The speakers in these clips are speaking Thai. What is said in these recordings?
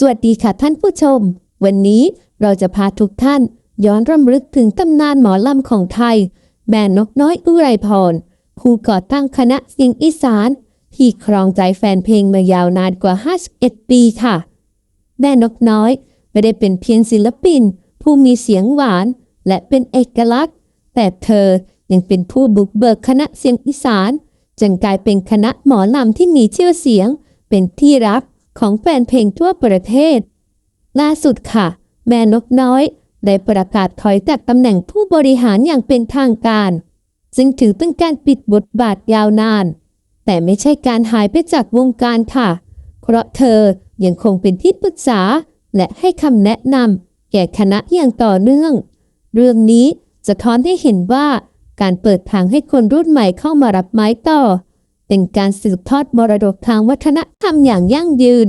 สวัสดีค่ะท่านผู้ชม วันนี้เราจะพาทุกท่านย้อนรำลึกถึงตำนานหมอลำของไทย แม่นกน้อยอุไรพร ผู้ก่อตั้งคณะเสียงอีสาน ที่ครองใจแฟนเพลงมายาวนานกว่า 51 ปีค่ะ แม่นกน้อยไม่ได้เป็นเพียงศิลปิน ผู้มีเสียงหวาน และเป็นเอกลักษณ์ แต่เธอยังเป็นผู้บุกเบิกคณะเสียงอีสานจึงกลายเป็นคณะหมอลำที่มีชื่อเสียง เป็นที่รัก ของแฟนเพลงทั่วประเทศ ล่าสุดค่ะ แม่นกน้อย ได้ประกาศถอยจากตำแหน่งผู้บริหารอย่างเป็นทางการ ซึ่งถือเป็นการปิดบทบาทยาวนาน แต่ไม่ใช่การหายไปจากวงการค่ะ เพราะเธอยังคงเป็นที่ปรึกษา และให้คำแนะนำแก่คณะอย่างต่อเนื่อง เรื่องนี้สะท้อนให้เห็นว่าการเปิดทางให้คนรุ่นใหม่เข้ามารับไม้ต่อ เป็นการสืบทอดมรดกทางวัฒนธรรมอย่างยั่งยืน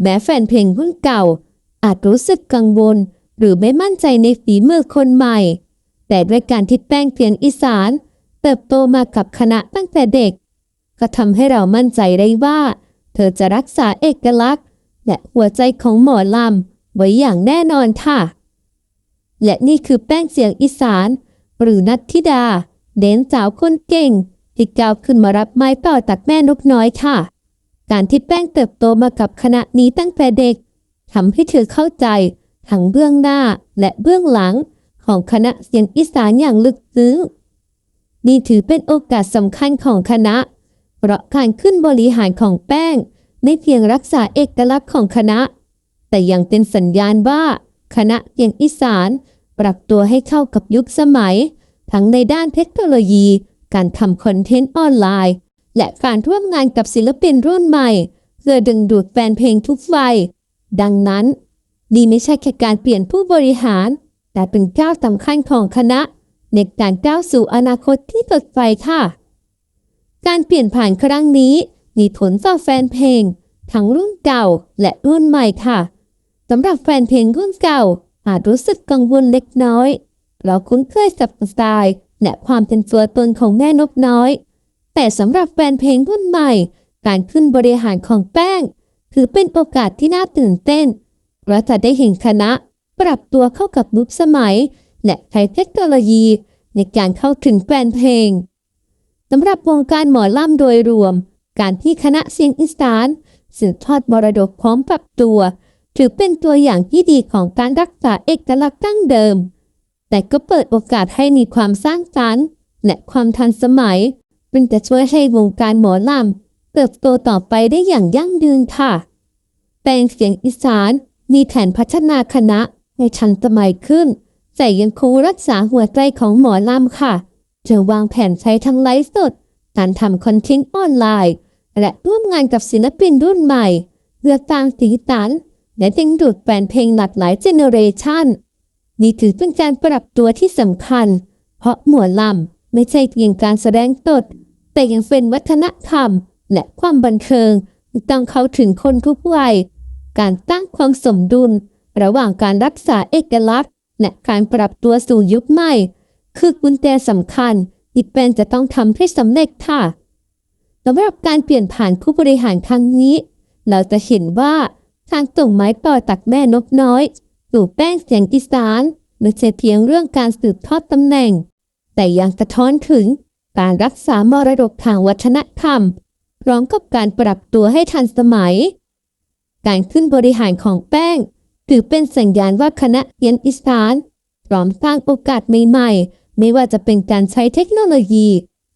แม้แฟนเพลงรุ่นเก่า อาจรู้สึกกังวล หรือไม่มั่นใจในฝีมือคนใหม่ แต่ด้วยการที่แป้งเพียงอีสาน เติบโตมากับคณะตั้งแต่เด็ก ก็ทำให้เรามั่นใจได้ว่า เธอจะรักษาเอกลักษณ์ และหัวใจของหมอลำไว้อย่างแน่นอนค่ะ และนี่คือแป้งเสียงอีสาน หรือนัทธิดา เด่นสาวคนเก่ง ที่ก้าวขึ้นมารับไม้ต่อจากแม่นกน้อยค่ะ การที่แป้งเติบโตมากับคณะนี้ตั้งแต่เด็กทำให้เธอเข้าใจทั้งเบื้องหน้าและเบื้องหลังของคณะเสียงอีสานอย่างลึกซึ้ง นี่ถือเป็นโอกาสสำคัญของคณะ เพราะการขึ้นบริหารของแป้ง ไม่เพียงรักษาเอกลักษณ์ของคณะ แต่ยังเป็นสัญญาณว่า คณะเสียงอีสาน ปรับตัวให้เข้ากับยุคสมัย ทั้งในด้านเทคโนโลยี การทำคอนเทนต์ออนไลน์ และการร่วมงานกับศิลปินรุ่นใหม่ เพื่อดึงดูดแฟนเพลงทุกวัย ดังนั้น นี่ไม่ใช่แค่การเปลี่ยนผู้บริหาร แต่เป็นก้าวสำคัญของคณะ ในการก้าวสู่อนาคตที่สดใสค่ะ การเปลี่ยนผ่านครั้งนี้มีผลต่อแฟนเพลง ทั้งรุ่นเก่าและรุ่นใหม่ค่ะสำหรับแฟนเพลงรุ่นเก่าอาจรู้สึกกังวลเล็กน้อย เราคุ้นเคยกับสไตล์ และความเป็นตัวตนของแม่นกน้อย แต่สำหรับแฟนเพลงรุ่นใหม่ การขึ้นบริหารของแป้ง ถือเป็นโอกาสที่น่าตื่นเต้นเพราะจะได้เห็นคณะ ปรับตัวเข้ากับยุคสมัย และใช้เทคโนโลยีในการเข้าถึงแฟนเพลงสำหรับวงการหมอลำโดยรวม การที่คณะเสียงอีสานสืบทอดมรดกพร้อมปรับตัว ถือเป็นตัวอย่างที่ดีของการรักษาเอกลักษณ์ดั้งเดิม แต่ก็เปิดโอกาสให้มีความสร้างสรรค์และความทันสมัยเป็นจะช่วยให้วงการหมอลำเติบโตต่อไปได้อย่างยั่งยืนค่ะแปลงเสียงอีสานมีแผนพัฒนาคณะให้ทันสมัยขึ้น แต่ยังคงรักษาหัวใจของหมอลำค่ะจะวางแผนใช้ทั้งไลฟ์สด การทำคอนเทนต์ออนไลน์ และร่วมงานกับศิลปินรุ่นใหม่เพื่อสร้างสีสันและดึงดูดแฟนเพลงหลากหลายเจเนอเรชัน นี่ถือเป็นการปรับตัวที่สำคัญ เพราะหมอลำไม่ใช่เพียงการแสดงสดแต่ยังเป็นวัฒนธรรม และความบันเทิงที่ต้องเข้าถึงคนทุกวัย การตั้งความสมดุล ระหว่างการรักษาเอกลักษณ์ และการปรับตัวสู่ยุคใหม่ คือกุญแจสำคัญที่เป็นจะต้องทำให้สำเร็จค่ะสำหรับการเปลี่ยนผ่านผู้บริหารครั้งนี้ เราจะเห็นว่าทางส่งไม้ต่อตักแม่นกน้อย สู่แป้งเสียงอีสานไม่ใช่เพียงเรื่องการสืบทอดตำแหน่ง แต่ยังสะท้อนถึงการรักษามรดกทางวัฒนธรรม พร้อมกับการปรับตัวให้ทันสมัย การขึ้นบริหารของแป้ง ถือเป็นสัญญาณว่าคณะเรียนอีสานพร้อมสร้างโอกาสใหม่ๆ ไม่ว่าจะเป็นการใช้เทคโนโลยี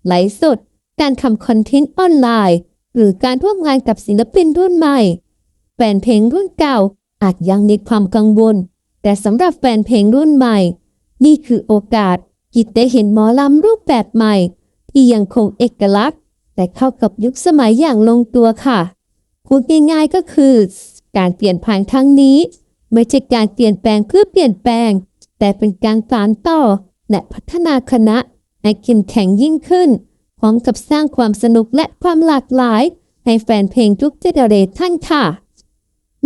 ไลฟ์สด การทำคอนเทนต์ออนไลน์ หรือการร่วมงานกับศิลปินรุ่นใหม่แฟนเพลงรุ่นเก่าอาจยังมีความกังวล แต่สำหรับแฟนเพลงรุ่นใหม่ นี่คือโอกาสที่ได้เห็นหมอลำรูปแบบใหม่ ที่ยังคงเอกลักษณ์ แต่เข้ากับยุคสมัยอย่างลงตัวค่ะพูดง่ายๆก็คือ การเปลี่ยนผ่านครั้งนี้ ไม่ใช่การเปลี่ยนแปลงเพื่อเปลี่ยนแปลง แต่เป็นการสานต่อและพัฒนาคณะให้เข้มแข็งยิ่งขึ้น พร้อมกับสร้างความสนุกและความหลากหลาย ให้แฟนเพลงทุกเจเนเรชันค่ะ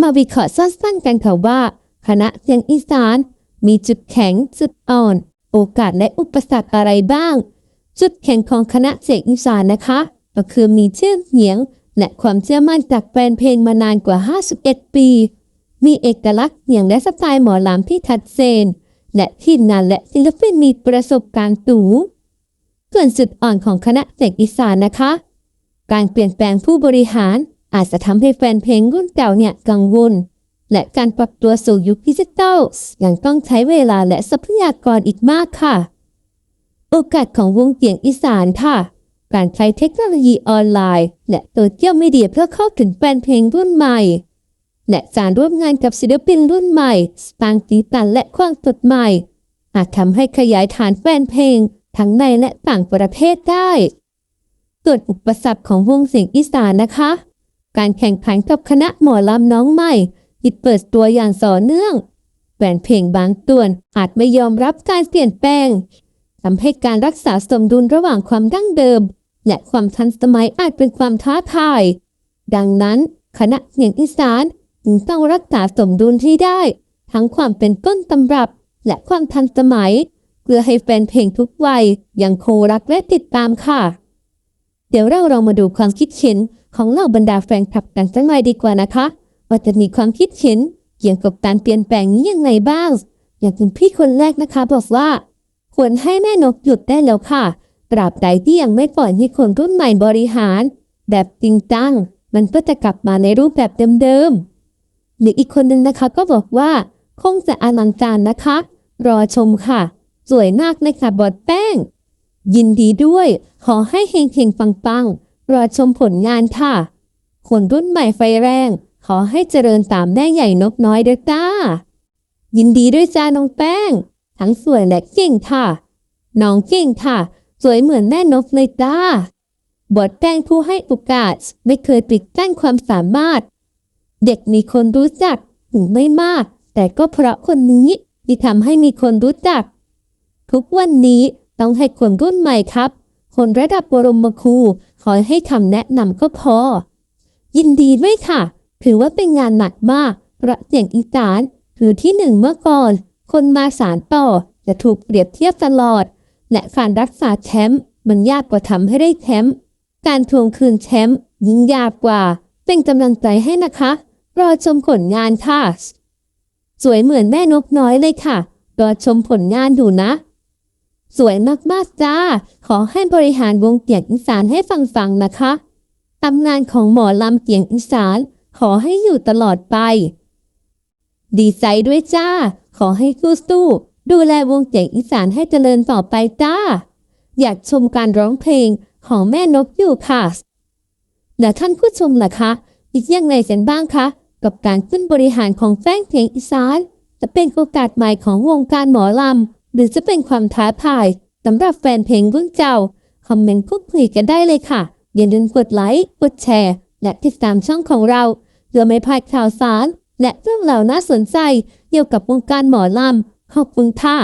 มาวิเคราะห์สั้นๆกันค่ะว่า คณะเสียงอีสาน มีจุดแข็งจุดอ่อน โอกาสและอุปสรรคอะไรบ้าง จุดแข็งของคณะเสียงอีสานนะคะ ก็คือมีชื่อเสียงและความเชื่อมั่นจากแฟนเพลงมานานกว่า 51 ปี มีเอกลักษณ์เสียงและสไตล์หมอลำที่ชัดเจนและทีมงานและศิลปินมีประสบการณ์สูงส่วนจุดอ่อนของคณะเสียงอีสานนะคะ การเปลี่ยนแปลงผู้บริหารอาจจะทำให้แฟนเพลงรุ่นเก่าเนี่ยกังวล และการปรับตัวสู่ยุคดิจิทัลยังต้องใช้เวลาและทรัพยากรอีกมากค่ะ โอกาสของวงเสียงอีสานค่ะ การใช้เทคโนโลยีออนไลน์ และโซเชียลมีเดียเพื่อเข้าถึงแฟนเพลงรุ่นใหม่ และการร่วมงานกับศิลปินรุ่นใหม่สร้างสีสันและความสดใหม่ อาจทำให้ขยายฐานแฟนเพลง ทั้งในและต่างประเทศได้ส่วนอุปสรรคของวงเสียงอีสานนะคะ การแข่งขันกับคณะหมอลำน้องใหม่ ที่เปิดตัวอย่างต่อเนื่องแฟนเพลงบางตัวนอาจไม่ยอมรับการเปลี่ยนแปลงทำให้การรักษาสมดุลระหว่างความดั้งเดิม และความทันสมัยอาจเป็นความท้าทาย ดังนั้นคณะเสียงอีสานจึงต้องรักษาสมดุลที่ได้ ทั้งความเป็นต้นตำรับ และความทันสมัย เพื่อให้แฟนเพลงทุกวัยยังคงรักและติดตามค่ะ เดี๋ยวเราลองมาดูความคิดเห็นของเหล่าบรรดาแฟนคลับกันสักหน่อยดีกว่านะคะ ว่าจะมีความคิดเห็นเกี่ยวกับการเปลี่ยนแปลงนี้ยังไงบ้าง อย่างคุณพี่คนแรกนะคะบอกว่า ควรให้แม่นกหยุดได้แล้วค่ะตราบใดที่ยังไม่ปล่อยให้คนรุ่นใหม่บริหาร แบบจริงจัง มันก็จะกลับมาในรูปแบบเดิมๆหรืออีกคนนึงนะคะก็บอกว่า คงจะอลังการนะคะ รอชมค่ะ สวยมากในค่ะบอดแป้ง ยินดีด้วย ขอให้เฮงเฮงปังปังๆรอชมผลงานค่ะ คนรุ่นใหม่ไฟแรง ขอให้เจริญตามแม่ใหญ่นกน้อยเด้อจ้า ยินดีด้วยจ้าน้องแป้ง ทั้งสวยและเก่งค่ะ น้องเก่งค่ะ สวยเหมือนแม่นกเลยจ้า บทแป้งผู้ให้โอกาสไม่เคยปิดกั้นความสามารถ เด็กมีคนรู้จักถึงไม่มาก แต่ก็เพราะคนนี้ที่ทำให้มีคนรู้จัก ทุกวันนี้ต้องให้คนรุ่นใหม่ครับ คนระดับบรมครูคอยให้คำแนะนำก็พอ ยินดีด้วยค่ะ ถือว่าเป็นงานหนักมากเพราะเสียงอีสานคือที่หนึ่งเมื่อก่อน คนมาสารต่อจะถูกเปรียบเทียบตลอด และการรักษาแชมป์มันยากกว่าทำให้ได้แชมป์การทวงคืนแชมป์ยิ่งยากกว่า เป็นกำลังใจให้นะคะ รอชมผลงานค่ะ สวยเหมือนแม่นกน้อยเลยค่ะ รอชมผลงานอยู่นะ สวยมากๆจ้า ขอให้บริหารวงเกียงอีสานให้ฟังๆนะคะตำนานของหมอลำเกียงอีสาน ขอให้อยู่ตลอดไป ดีใจด้วยจ้า ขอให้สู้ๆดูแลวงเกียงอีสานให้เจริญต่อไปจ้า อยากชมการร้องเพลงของแม่นกอยู่ค่ะและท่านผู้ชมล่ะคะคิดยังไงกันบ้างคะ กับการขึ้นบริหารของแฟนเพลงอีสานจะเป็นโอกาสใหม่ของวงการหมอลำ หรือจะเป็นความท้าทายสำหรับแฟนเพลงรุ่นเก่าคอมเมนต์พูดคุยกันได้เลยค่ะ อย่าลืมกดไลค์ กดแชร์ และติดตามช่องของเราเพื่อไม่พลาดข่าวสาร และเรื่องราวน่าสนใจเกี่ยวกับวงการหมอลำขอบคุณค่ะ